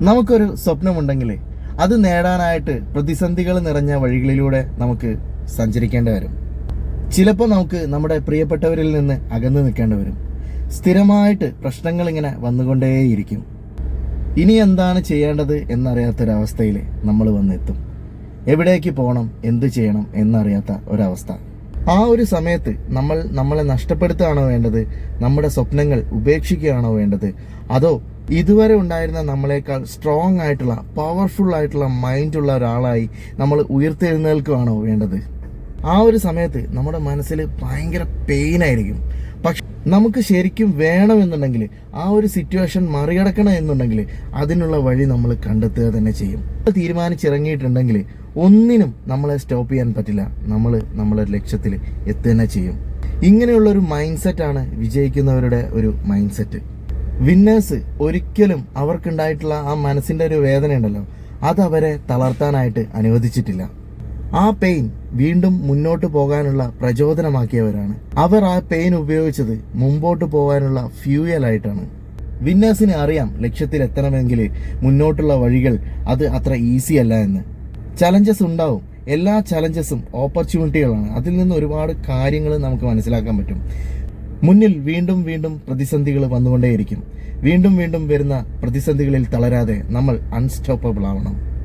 നമുക്കൊരു സ്വപ്നമുണ്ടെങ്കിൽ അത് നേടാനായിട്ട് പ്രതിസന്ധികൾ നിറഞ്ഞ വഴികളിലൂടെ നമുക്ക് സഞ്ചരിക്കേണ്ടി വരും. ചിലപ്പോൾ നമുക്ക് നമ്മുടെ പ്രിയപ്പെട്ടവരിൽ നിന്ന് അകന്നു നിൽക്കേണ്ടി വരും. സ്ഥിരമായിട്ട് പ്രശ്നങ്ങൾ ഇങ്ങനെ വന്നുകൊണ്ടേയിരിക്കും. ഇനി എന്താണ് ചെയ്യേണ്ടത് എന്നറിയാത്തൊരവസ്ഥയിൽ നമ്മൾ വന്നെത്തും. എവിടേക്ക് പോകണം എന്ത് ചെയ്യണം എന്നറിയാത്ത ഒരവസ്ഥ. ആ ഒരു സമയത്ത് നമ്മൾ നമ്മളെ നഷ്ടപ്പെടുത്തുകയാണോ വേണ്ടത്? നമ്മുടെ സ്വപ്നങ്ങൾ ഉപേക്ഷിക്കുകയാണോ വേണ്ടത്? അതോ ഇതുവരെ ഉണ്ടായിരുന്ന നമ്മളെക്കാൾ സ്ട്രോങ് ആയിട്ടുള്ള പവർഫുൾ ആയിട്ടുള്ള മൈൻഡുള്ള ഒരാളായി നമ്മൾ ഉയർത്തെഴുന്നേൽക്കുകയാണോ വേണ്ടത്? ആ ഒരു സമയത്ത് നമ്മുടെ മനസ്സിൽ ഭയങ്കര പെയിൻ ആയിരിക്കും. പക്ഷെ നമുക്ക് ശരിക്കും വേണമെന്നുണ്ടെങ്കിൽ ആ ഒരു സിറ്റുവേഷൻ മറികടക്കണം എന്നുണ്ടെങ്കിൽ അതിനുള്ള വഴി നമ്മൾ കണ്ടെത്തുക തന്നെ ചെയ്യും. തീരുമാനിച്ചിറങ്ങിയിട്ടുണ്ടെങ്കിൽ ഒന്നിനും നമ്മളെ സ്റ്റോപ്പ് ചെയ്യാൻ പറ്റില്ല. നമ്മൾ നമ്മളെ ലക്ഷ്യത്തിൽ എത്തുക തന്നെ ചെയ്യും. ഇങ്ങനെയുള്ള ഒരു മൈൻഡ് സെറ്റാണ് വിജയിക്കുന്നവരുടെ ഒരു മൈൻഡ് സെറ്റ് വിന്നേഴ്സ് ഒരിക്കലും അവർക്കുണ്ടായിട്ടുള്ള ആ മനസ്സിന്റെ ഒരു വേദന ഉണ്ടല്ലോ അത് അവരെ തളർത്താനായിട്ട് അനുവദിച്ചിട്ടില്ല. ആ പെയിൻ വീണ്ടും മുന്നോട്ട് പോകാനുള്ള പ്രചോദനമാക്കിയവരാണ്. അവർ ആ പെയിൻ ഉപയോഗിച്ചത് മുമ്പോട്ട് പോകാനുള്ള ഫ്യൂയലായിട്ടാണ് വിന്നേഴ്സിന് അറിയാം ലക്ഷ്യത്തിൽ എത്തണമെങ്കിൽ മുന്നോട്ടുള്ള വഴികൾ അത് അത്ര ഈസി അല്ല എന്ന്. ചലഞ്ചസ് ഉണ്ടാവും. എല്ലാ ചലഞ്ചസും ഓപ്പർച്യൂണിറ്റികളാണ് അതിൽ നിന്ന് ഒരുപാട് കാര്യങ്ങൾ നമുക്ക് മനസ്സിലാക്കാൻ പറ്റും. മുന്നിൽ വീണ്ടും വീണ്ടും പ്രതിസന്ധികൾ വന്നുകൊണ്ടേയിരിക്കും. വീണ്ടും വീണ്ടും വരുന്ന പ്രതിസന്ധികളിൽ തളരാതെ നമ്മൾ അൺസ്റ്റോപ്പബിൾ ആവണം.